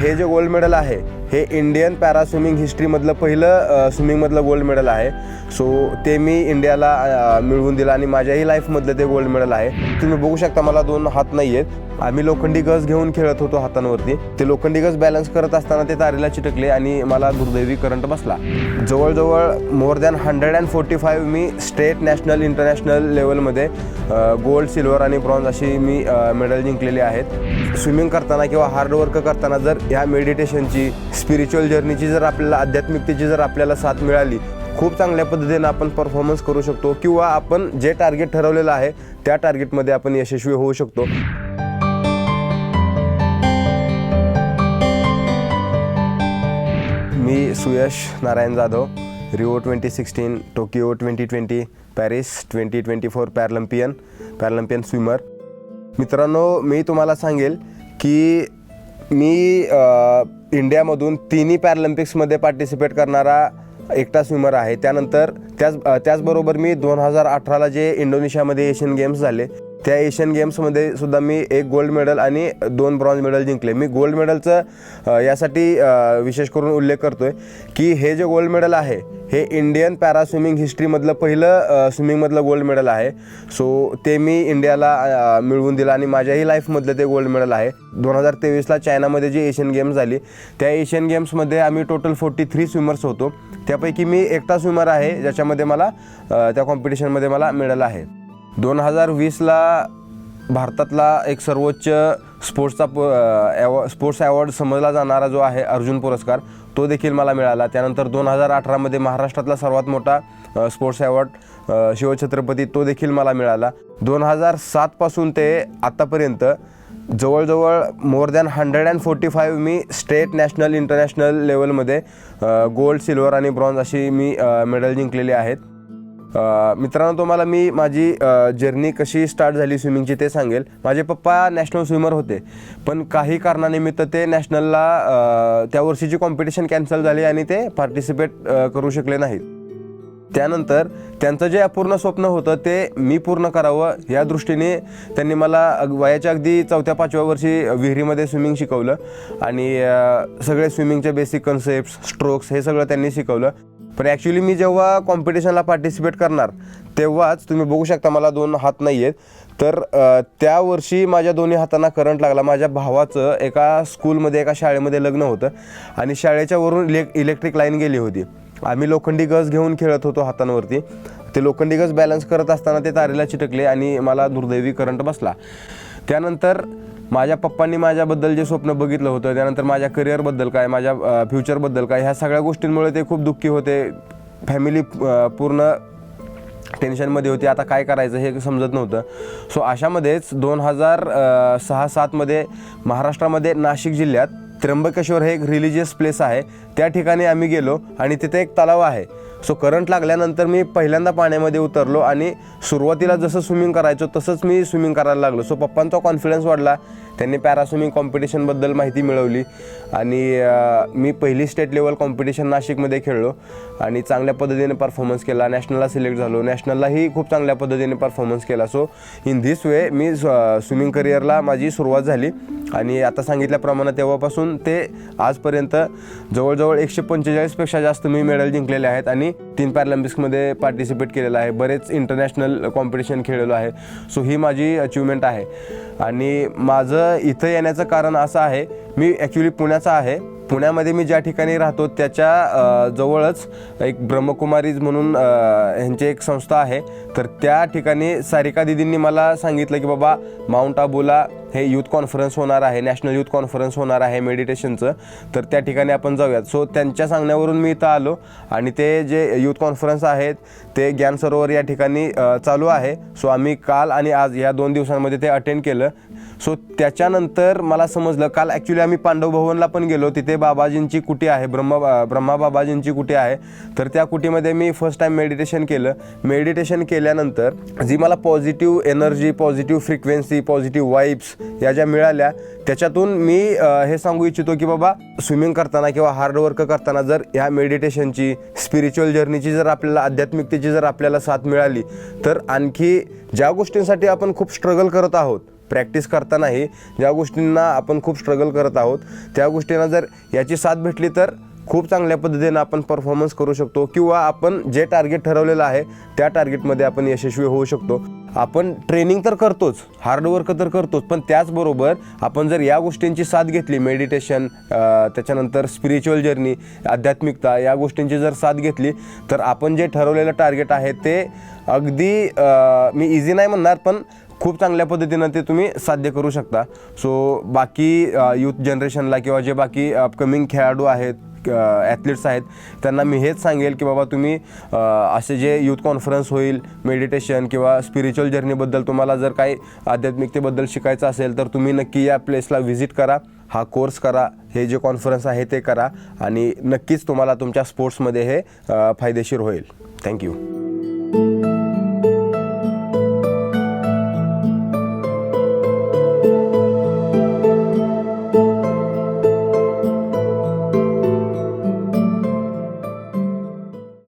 हे जे gold medal आहे हे इंडियन पॅरा स्विमिंग हिस्ट्रीमधलं पहिलं स्विमिंगमधलं गोल्ड मेडल आहे. सो ते मी इंडियाला मिळवून दिलं आणि माझ्याही लाईफमधलं ते गोल्ड मेडल आहे. तुम्ही बघू शकता मला दोन हात नाही आहेत आम्ही लोखंडी गज घेऊन खेळत होतो हातांवरती. ते लोखंडी गज बॅलन्स करत असताना ते तारेला चिटकले आणि मला दुर्दैवी करंट बसला. जवळजवळ more than hundred and forty five me state national international लेवलमध्ये गोल्ड सिल्वर आणि ब्रॉन्झ अशी मी मेडल जिंकलेली आहेत. स्विमिंग करताना किंवा हार्डवर्क करताना जर ह्या मेडिटेशनची स्पिरिच्युअल जर्नीची जर आपल्याला आध्यात्मिकतेची जर आपल्याला साथ मिळाली खूप चांगल्या पद्धतीने आपण परफॉर्मन्स करू शकतो किंवा आपण जे टार्गेट ठरवलेलं आहे त्या टार्गेटमध्ये आपण यशस्वी होऊ शकतो. मी Suyash Narayan Jadhav Rio twenty sixteen Tokyo twenty twenty Paris twenty twenty four Paralympian Paralympian swimmer मित्रांनो मी तुम्हाला सांगेल की मी इंडियामधून तिन्ही पॅरलिम्पिक्समध्ये पार्टिसिपेट करणारा एकटा स्विमर आहे. त्यानंतर त्याच त्याचबरोबर मी दोन हजार अठराला जे इंडोनेशियामध्ये एशियन गेम्स झाले त्या एशियन गेम्समध्ये सुद्धा मी एक गोल्ड मेडल आणि दोन ब्रॉन्झ मेडल जिंकले. मी गोल्ड मेडलचं यासाठी विशेष करून उल्लेख करतो आहे की हे जे गोल्ड मेडल आहे हे इंडियन पॅरा स्विमिंग हिस्ट्रीमधलं पहिलं स्विमिंगमधलं गोल्ड मेडल आहे. सो ते मी इंडियाला मिळवून दिलं आणि माझ्याही लाईफमधलं ते गोल्ड मेडल आहे. दोन हजार तेवीसला चायनामध्ये जी एशियन गेम्स झाली त्या एशियन गेम्समध्ये आम्ही टोटल फोर्टी थ्री स्विमर्स होतो. त्यापैकी मी एकटा स्विमर आहे ज्याच्यामध्ये मला त्या कॉम्पिटिशनमध्ये मला मेडल आहे. दोन हजार वीसला भारतातला एक सर्वोच्च स्पोर्ट्सचा प ॲवॉ स्पोर्ट्स अवॉर्ड समजला जाणारा जो आहे अर्जुन पुरस्कार तो देखील मला मिळाला. त्यानंतर दोन हजार अठरामध्ये महाराष्ट्रातला सर्वात मोठा स्पोर्ट्स अवॉर्ड शिवछत्रपती तो देखील मला मिळाला. दोन हजार सातपासून ते आत्तापर्यंत जवळजवळ more than hundred and forty five me state national international लेवलमध्ये गोल्ड सिल्वर आणि ब्रॉन्झ अशी मी मेडल जिंकलेली आहेत. मित्रांनो तुम्हाला मी माझी जर्नी कशी स्टार्ट झाली स्विमिंगची ते सांगेल. माझे पप्पा नॅशनल स्विमर होते. पण काही कारणानिमित्त ते नॅशनलला त्या वर्षीची कॉम्पिटिशन कॅन्सल झाली आणि ते पार्टिसिपेट करू शकले नाहीत. त्यानंतर त्यांचं जे अपूर्ण स्वप्न होतं ते मी पूर्ण करावं या दृष्टीने त्यांनी मला वयाच्या अगदी चौथ्या पाचव्या वर्षी विहिरीमध्ये स्विमिंग शिकवलं. आणि सगळे स्विमिंगचे बेसिक कन्सेप्ट स्ट्रोक्स हे सगळं त्यांनी शिकवलं. पण ॲक्च्युली मी जेव्हा कॉम्पिटिशनला पार्टिसिपेट करणार तेव्हाच तुम्ही बघू शकता मला दोन हात नाही आहेत. तर त्या वर्षी माझ्या दोन्ही हातांना करंट लागला. माझ्या भावाचं एका स्कूलमध्ये एका शाळेमध्ये लग्न होतं आणि शाळेच्या वरून इलेक् इलेक्ट्रिक लाईन गेली होती. आम्ही लोखंडी गज घेऊन खेळत होतो हातांवरती. ते लोखंडी गज बॅलन्स करत असताना ते तारेला चिटकले आणि मला दुर्दैवी करंट बसला. त्यानंतर माझ्या पप्पांनी माझ्याबद्दल जे स्वप्न बघितलं होतं त्यानंतर माझ्या करिअरबद्दल काय माझ्या फ्युचरबद्दल काय ह्या सगळ्या गोष्टींमुळे ते खूप दुःखी होते. फॅमिली पूर्ण टेन्शनमध्ये होती. आता काय करायचं हे समजत नव्हतं. सो अशामध्येच दोन हजार सहा सातमध्ये महाराष्ट्रामध्ये नाशिक जिल्ह्यात त्र्यंबकेश्वर हे एक रिलिजियस प्लेस आहे. त्या ठिकाणी आम्ही गेलो आणि तिथे एक तलाव आहे. सो करंट लागल्यानंतर मी पहिल्यांदा पाण्यामध्ये उतरलो आणि सुरुवातीला जसं स्विमिंग करायचो तसंच मी स्विमिंग करायला लागलो. सो पप्पांचा कॉन्फिडन्स वाढला. त्यांनी पॅरा स्विमिंग कॉम्पिटिशनबद्दल माहिती मिळवली. आणि मी पहिली स्टेट लेवल कॉम्पिटिशन नाशिकमध्ये खेळलो आणि चांगल्या पद्धतीने परफॉर्मन्स केला. नॅशनलला सिलेक्ट झालो. नॅशनललाही खूप चांगल्या पद्धतीने परफॉर्मन्स केला. सो इन धिस वे मी स्विमिंग करिअरला माझी सुरुवात झाली. आणि आता सांगितल्याप्रमाणे तेव्हापासून ते आजपर्यंत जवळजवळ एकशे पंचेचाळीसपेक्षा जास्त मी मेडल जिंकलेले आहेत. आणि मी तीन पॅरालिम्पिक्समध्ये पार्टिसिपेट केलेलं आहे. बरेच इंटरनॅशनल कॉम्पिटिशन खेळलेलो आहे. सो ही माझी अचिव्हमेंट आहे. आणि माझं इथं येण्याचं कारण असं आहे मी ॲक्च्युली पुण्याचा आहे. पुण्यामध्ये मी ज्या ठिकाणी राहतो त्याच्या जवळच एक ब्रह्मकुमारीज म्हणून ह्यांची एक संस्था आहे. तर त्या ठिकाणी सारिका दिदींनी मला सांगितलं की बाबा माउंट आबूला हे यूथ कॉन्फरन्स होणार आहे नॅशनल यूथ कॉन्फरन्स होणार आहे मेडिटेशनचं. तर त्या ठिकाणी आपण जाऊयात. सो त्यांच्या सांगण्यावरून मी इथं आलो आणि ते जे यूथ कॉन्फरन्स आहेत ते ज्ञान सरोवर या ठिकाणी चालू आहे. सो आम्ही काल आणि आज या दोन दिवसांमध्ये ते अटेंड केलं. सो त्याच्यानंतर मला समजलं काल ॲक्च्युली आम्ही पांडव भवनला पण गेलो. तिथे बाबाजींची कुटी आहे ब्रह्मा ब्रह्मा बाबाजींची कुटी आहे. तर त्या कुटीमध्ये मी फर्स्ट टाईम मेडिटेशन केलं. मेडिटेशन केल्यानंतर जी मला positive energy positive frequency positive vibes या ज्या मिळाल्या त्याच्यातून मी हे सांगू इच्छितो की बाबा स्विमिंग करताना किंवा हार्डवर्क करताना जर ह्या मेडिटेशनची स्पिरिच्युअल जर्नीची जर आपल्याला आध्यात्मिकतेची जर आपल्याला साथ मिळाली तर आणखी ज्या गोष्टींसाठी आपण खूप स्ट्रगल करत आहोत प्रॅक्टिस करतानाही ज्या गोष्टींना आपण खूप स्ट्रगल करत आहोत त्या गोष्टींना जर याची साथ भेटली तर खूप चांगल्या पद्धतीनं आपण परफॉर्मन्स करू शकतो किंवा आपण जे टार्गेट ठरवलेलं आहे त्या टार्गेटमध्ये आपण यशस्वी होऊ शकतो. आपण ट्रेनिंग तर करतोच हार्डवर्क तर करतोच पण त्याचबरोबर आपण जर या गोष्टींची साथ घेतली मेडिटेशन त्याच्यानंतर स्पिरिच्युअल जर्नी आध्यात्मिकता या गोष्टींची जर साथ घेतली तर आपण जे ठरवलेलं टार्गेट आहे ते अगदी मी इझी नाही म्हणणार पण खूप चांगल्या पद्धतीनं ते तुम्ही साध्य करू शकता. सो बाकी यूथ जनरेशनला किंवा जे बाकी अपकमिंग खेळाडू आहेत ॲथलीट्स आहेत त्यांना मी हेच सांगेल की बाबा तुम्ही असे जे यूथ कॉन्फरन्स होईल मेडिटेशन किंवा स्पिरिच्युअल जर्नीबद्दल तुम्हाला जर काही आध्यात्मिकतेबद्दल शिकायचं असेल तर तुम्ही नक्की या प्लेसला व्हिजिट करा. हा कोर्स करा. हे जे कॉन्फरन्स आहे ते करा. आणि नक्कीच तुम्हाला तुमच्या स्पोर्ट्समध्ये हे फायदेशीर होईल. थँक्यू